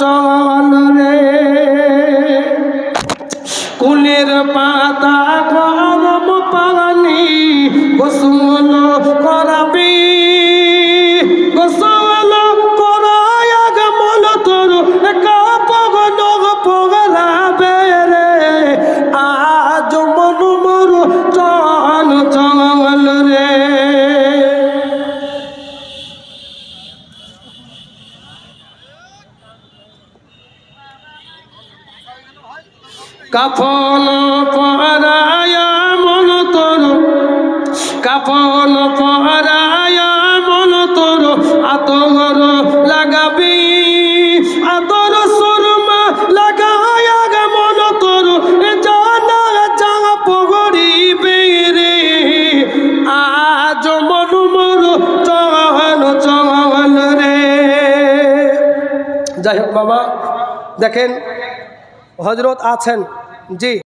চল রে। কুলের পাতা কাফন পরায়া মন তোর, কাফন পরায়া মন তোর, আতর লাগাবি, আতর সুরমা লাগায়া মন তোর জানা জাগা পগড়িবে রে। আজ মন মোর চল চল রে। যাই হোক বাবা, দেখেন হজরত আছেন। जी।